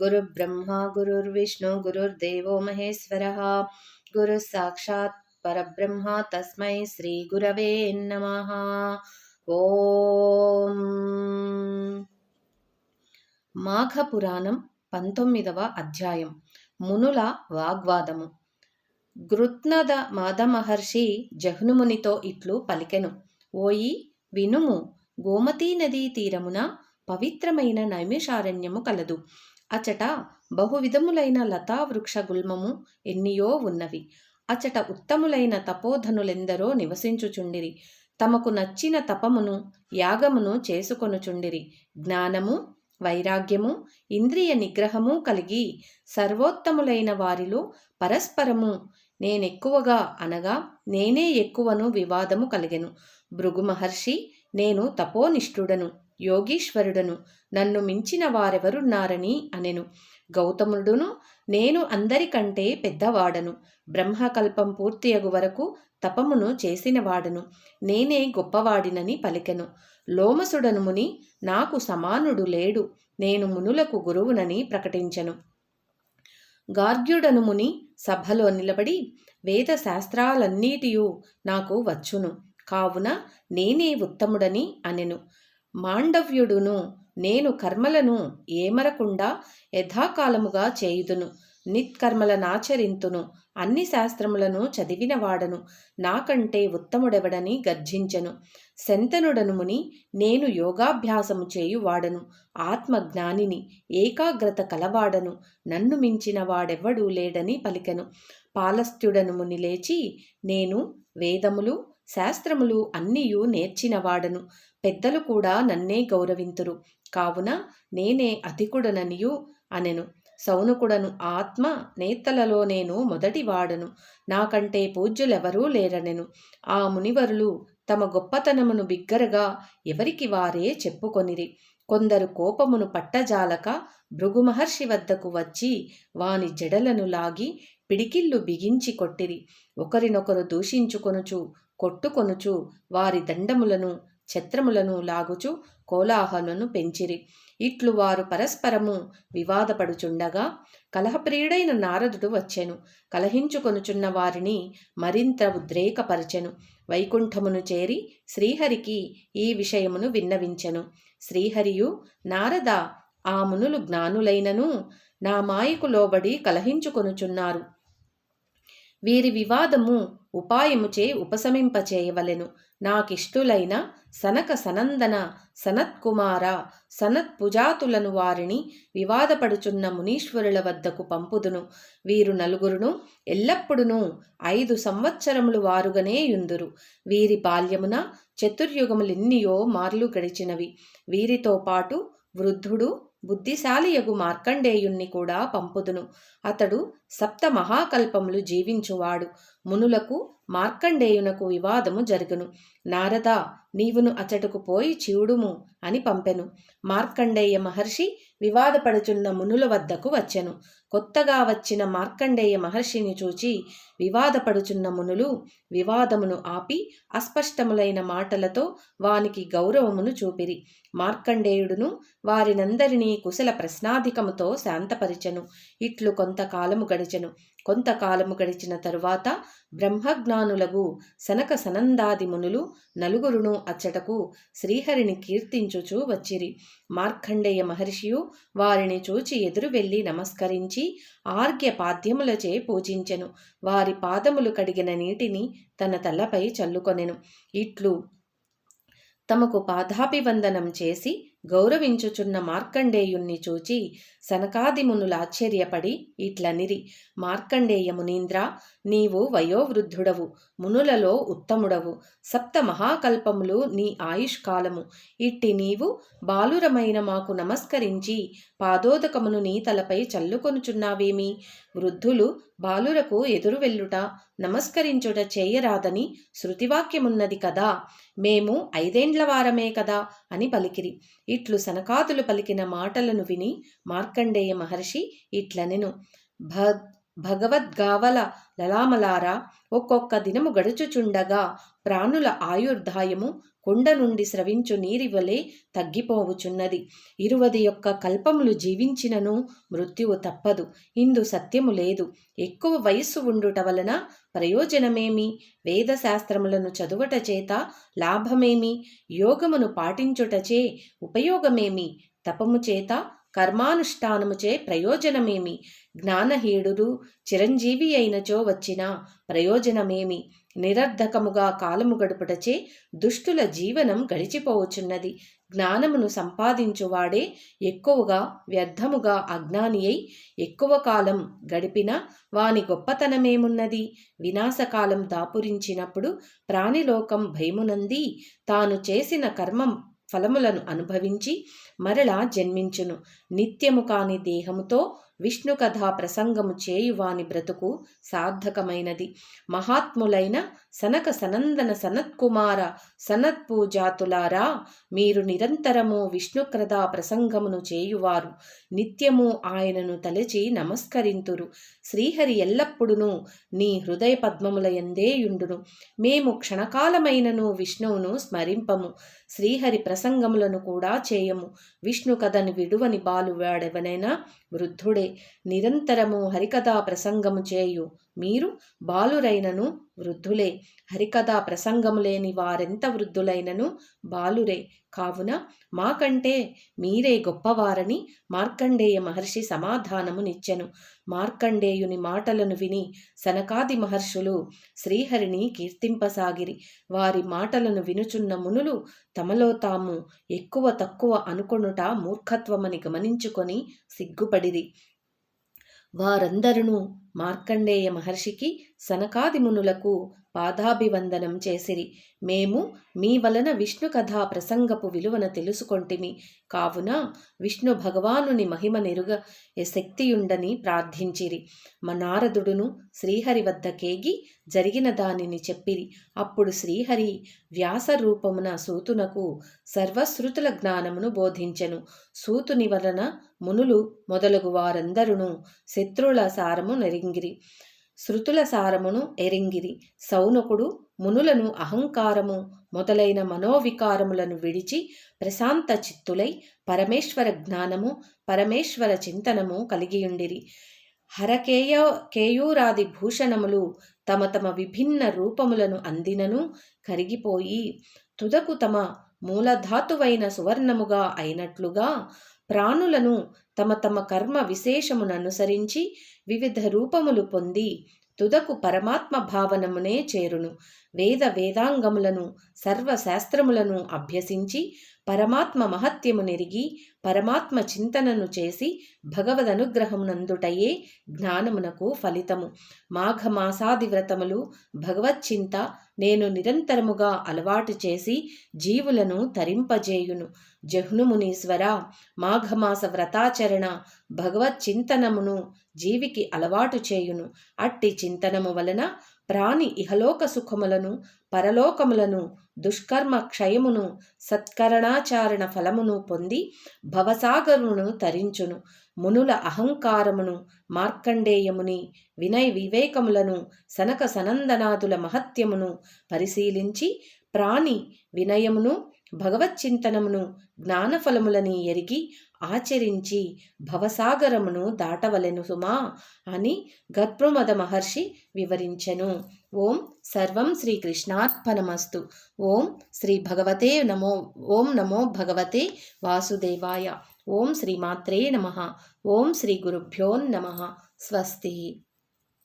గురుబ్రహ్మ గురుర్విష్ణు గురుర్దేవో మహేశ్వర గురు సాక్షాత్ పరబ్రహ్మ తస్మై శ్రీ గురవే నమ ఓం మాఘపురాణం పంతొమ్మిదవ అధ్యాయం మునుల వాగ్వాదము గృత్నద మాధమహర్షి జహ్నుమునితో ఇట్లు పలికెను ఓయి వినుము గోమతీ నదీ తీరమున పవిత్రమైన నైమిషారణ్యము కలదు. అచట బహువిధములైన లతావృక్ష గుల్మము ఎన్నియో ఉన్నవి. అచట ఉత్తములైన తపోధనులెందరో నివసించుచుండిరి. తమకు నచ్చిన తపమును యాగమును చేసుకొనుచుండిరి. జ్ఞానము వైరాగ్యము ఇంద్రియ నిగ్రహము కలిగి సర్వోత్తములైన వారిలో పరస్పరము నేనెక్కువగా అనగా నేనే ఎక్కువను వివాదము కలిగెను. భృగు మహర్షి నేను తపోనిష్ఠుడను. యోగీశ్వరుడను. నన్ను మించిన వారెవరున్నారని అనెను. గౌతముడును నేను అందరికంటే పెద్దవాడను. బ్రహ్మకల్పం పూర్తియగు వరకు తపమును చేసినవాడను. నేనే గొప్పవాడినని పలికెను. లోమసుడను ముని నాకు సమానుడు లేడు. నేను మునులకు గురువునని ప్రకటించెను. గార్గ్యుడను ముని సభలో నిలబడి వేద శాస్త్రాలన్నిటియూ నాకు వచ్చును. కావున నేనే ఉత్తముడని అనెను. మాండవ్యుడును నేను కర్మలను ఏమరకుండా యథాకాలముగా చేయుదును. నిత్కర్మలనాచరింతును అన్ని శాస్త్రములను చదివినవాడను నాకంటే ఉత్తముడెవడని గర్జించెను. శంతనుడను ముని నేను యోగాభ్యాసము చేయువాడను. ఆత్మజ్ఞానిని ఏకాగ్రత కలవాడను. నన్ను మించిన వాడెవ్వడూ లేడని పలికెను. పాలస్త్యుడనుముని లేచి నేను వేదములు శాస్త్రములు అన్నీయు నేర్చినవాడను. పెద్దలు కూడా నన్నే గౌరవింతురు. కావున నేనే అతికుడననియు అనెను. సౌనుకుడను ఆత్మ నేతలలో నేను మొదటివాడను నాకంటే పూజ్యులెవరూ లేరనెను. ఆ మునివరులు తమ గొప్పతనమును బిగ్గరగా ఎవరికి వారే చెప్పుకొనిరి. కొందరు కోపమును పట్టజాలక భృగు మహర్షి వద్దకు వచ్చి వాని జడలను లాగి పిడికిళ్ళు బిగించి కొట్టిరి. ఒకరినొకరు దూషించుకొనుచు కొట్టుకొనుచు వారి దండములను ఛత్రములను లాగుచు కోలాహలను పెంచిరి. ఇట్లు వారు పరస్పరము వివాదపడుచుండగా కలహప్రియుడైన నారదుడు వచ్చెను. కలహించుకొనుచున్న వారిని మరింత ఉద్రేకపరచెను. వైకుంఠమును చేరి శ్రీహరికి ఈ విషయమును విన్నవించెను. శ్రీహరియు నారద ఆ మునులు జ్ఞానులైనను నా మాయకు లోబడి కలహించుకొనుచున్నారు. వీరి వివాదము ఉపాయముచే ఉపశమింపచేయవలెను. నాకిష్టులైన సనక సనందన సనత్కుమార సనత్పుజాతులను వారిని వివాదపడుచున్న మునీశ్వరుల వద్దకు పంపుదును. వీరు నలుగురును ఎల్లప్పుడును ఐదు సంవత్సరములు వారుగనే యుందురు. వీరి బాల్యమున చతుర్యుగములెన్నియో మార్లు గడిచినవి. వీరితో పాటు వృద్ధుడు బుద్ధిశాలియగు మార్కండేయుణ్ణి కూడా పంపుదును. అతడు సప్త మహాకల్పములు జీవించువాడు. మునులకు మార్కండేయునకు వివాదము జరుగును. నారద నీవును అచటకు పోయి చివుడుము అని పంపెను. మార్కండేయ మహర్షి వివాదపడుచున్న మునుల వద్దకు వచ్చెను. కొత్తగా వచ్చిన మార్కండేయ మహర్షిని చూచి వివాదపడుచున్న మునులు వివాదమును ఆపి అస్పష్టములైన మాటలతో వానికి గౌరవమును చూపిరి. మార్కండేయుడును వారినందరినీ కుశల ప్రశ్నాధికముతో శాంతపరిచెను. ఇట్లు కొంతకాలము గడిచెను. కొంతకాలము గడిచిన తరువాత బ్రహ్మజ్ఞానులగు సనక సనందాది మునులు నలుగురును అచ్చటకు శ్రీహరిని కీర్తించుచూ వచ్చిరి. మార్కండేయ మహర్షియు వారిని చూచి ఎదురు వెళ్ళి నమస్కరించి ఆర్ఘ్య పాద్యములచే పూజించెను. వారి పాదములు కడిగిన నీటిని తన తలపై చల్లుకొనెను. ఇట్లు తమకు పాదాభివందనం చేసి గౌరవించుచున్న మార్కండేయుణ్ణి చూచి సనకాదిమునులాశ్చర్యపడి ఇట్లనిరి మార్కండేయ మునీంద్ర నీవు వయోవృద్ధుడవు మునులలో ఉత్తముడవు సప్త మహాకల్పములు నీ ఆయుష్కాలము. ఇట్టి నీవు బాలురమైన మాకు నమస్కరించి పాదోదకమును నీ తలపై చల్లుకొనుచున్నావేమి? వృద్ధులు బాలురకు ఎదురు వెళ్ళుట నమస్కరించుట చేయరాదని శృతివాక్యమున్నది కదా. మేము ఐదేండ్ల వారమే కదా అని పలికిరి. ఇట్లు సనకాదులు పలికిన మాటలను విని మార్కండేయ మహర్షి ఇట్లనెను. భ భగవద్గావల లలామలారా ఒక్కొక్క దినము గడుచుచుండగా ప్రాణుల ఆయుర్దాయము కొండ నుండి స్రవించు నీరివలే తగ్గిపోవుచున్నది. ఇరువది యొక్క కల్పములు జీవించినను మృత్యువు తప్పదు. ఇందు సత్యము లేదు. ఎక్కువ వయస్సు ఉండుట వలన ప్రయోజనమేమి? వేదశాస్త్రములను చదువుట చేత లాభమేమి? యోగమును పాటించుటచే ఉపయోగమేమి? తపము చేత కర్మానుష్ఠానముచే ప్రయోజనమేమి? జ్ఞానహీడుడు చిరంజీవి అయినచో వచ్చిన ప్రయోజనమేమి? నిరర్ధకముగా కాలము గడుపుటచే దుష్టుల జీవనం గడిచిపోవచున్నది జ్ఞానమును సంపాదించువాడే ఎక్కువగా వ్యర్థముగా అజ్ఞాని అయి ఎక్కువ కాలం గడిపిన వాని గొప్పతనమేమున్నది? వినాశకాలం దాపురించినప్పుడు ప్రాణిలోకం భయమునంది. తాను చేసిన కర్మం ఫలములను అనుభవించి మరలా జన్మించును. నిత్యము కాని దేహముతో విష్ణు కథా ప్రసంగము చేయువాని బ్రతుకు సార్థకమైనది. మహాత్ములైన సనక సనందన సనత్కుమార సనత్పూజాతులారా మీరు నిరంతరము విష్ణు కథా ప్రసంగమును చేయువారు. నిత్యము ఆయనను తలచి నమస్కరింతురు. శ్రీహరి ఎల్లప్పుడును నీ హృదయ పద్మముల ఎందేయుండును మేము క్షణకాలమైనను విష్ణువును స్మరింపము. శ్రీహరి ప్రసంగములను కూడా చేయము. విష్ణు కథను విడువని బాలు వాడెవనైనా వృద్ధుడే. నిరంతరము హరికథా ప్రసంగము చేయు. మీరు బాలురైనను వృద్ధులే. హరికథా ప్రసంగము లేని వారెంత వృద్ధులైనను బాలురే. కావున మాకంటే మీరే గొప్పవారని మార్కండేయ మహర్షి సమాధానమునిచ్చెను. మార్కండేయుని మాటలను విని సనకాది మహర్షులు శ్రీహరిని కీర్తింపసాగిరి. వారి మాటలను వినుచున్న మునులు తమలో తాము ఎక్కువ తక్కువ అనుకొనుట మూర్ఖత్వమని గమనించుకొని సిగ్గుపడిరి. వారందరును మార్కండేయ మహర్షికి సనకాదిమునులకు పాదాభివందనం చేసిరి. మేము మీ వలన విష్ణు కథా ప్రసంగపు విలువన తెలుసుకొంటిమి. కావున విష్ణు భగవానుని మహిమ నెరుగ శక్తియుండని ప్రార్థించిరి. మా నారదుడును శ్రీహరి వద్ద కేగి జరిగిన దానిని చెప్పిరి. అప్పుడు శ్రీహరి వ్యాస రూపమున సూతునకు సర్వశ్రుతుల జ్ఞానమును బోధించెను. సూతుని వలన మునులు మొదలగు వారందరును శత్రుల సారము నెరింగిరి. శృతుల సారమును ఎరింగిరి. సౌనకుడు మునులను అహంకారము మొదలైన మనోవికారములను విడిచి ప్రశాంత చిత్తులై పరమేశ్వర జ్ఞానము పరమేశ్వర చింతనము కలిగియుండిరి. హరకేయ కేయూరాది భూషణములు తమ తమ విభిన్న రూపములను అందినను కరిగిపోయి తుదకు తమ మూలధాతువైన సువర్ణముగా అయినట్లుగా ప్రాణులను తమ తమ కర్మ విశేషముననుసరించి వివిధ రూపములు పొంది తుదకు పరమాత్మ భావనమునే చేరును. వేద వేదాంగములను సర్వశాస్త్రములను అభ్యసించి పరమాత్మ మహత్యము నెరిగి పరమాత్మ చింతనను చేసి భగవదనుగ్రహమునందుటయే జ్ఞానమునకు ఫలితము. మాఘమాసాది వ్రతములు భగవచ్చింత నేను నిరంతరముగా అలవాటు చేసి జీవులను తరింపజేయును. జహ్నుమునీశ్వర మాఘమాస వ్రతాచరణ భగవచ్చింతనమును జీవికి అలవాటు చేయును. అట్టి చింతనము వలన ప్రాణి ఇహలోక సుఖములను పరలోకములను దుష్కర్మ క్షయమును సత్కరణాచారణ ఫలమును పొంది భవసాగరును తరించును. మునుల అహంకారమును మార్కండేయముని వినయ వివేకములను సనక సనందనాదుల మహత్యమును పరిశీలించి ప్రాణి వినయమును భగవచ్చింతనమును జ్ఞానఫలములని ఎరిగి ఆచరించి భవసాగరమును దాటవలెను సుమా అని గత్ప్రమద మహర్షి వివరించెను. ఓం సర్వం శ్రీకృష్ణార్పణమస్తు. ఓం శ్రీ భగవతే నమో ఓం నమో భగవతే వాసుదేవాయ. ఓం శ్రీమాత్రే నమ. ఓం శ్రీ గురుభ్యో నమ. స్వస్తి.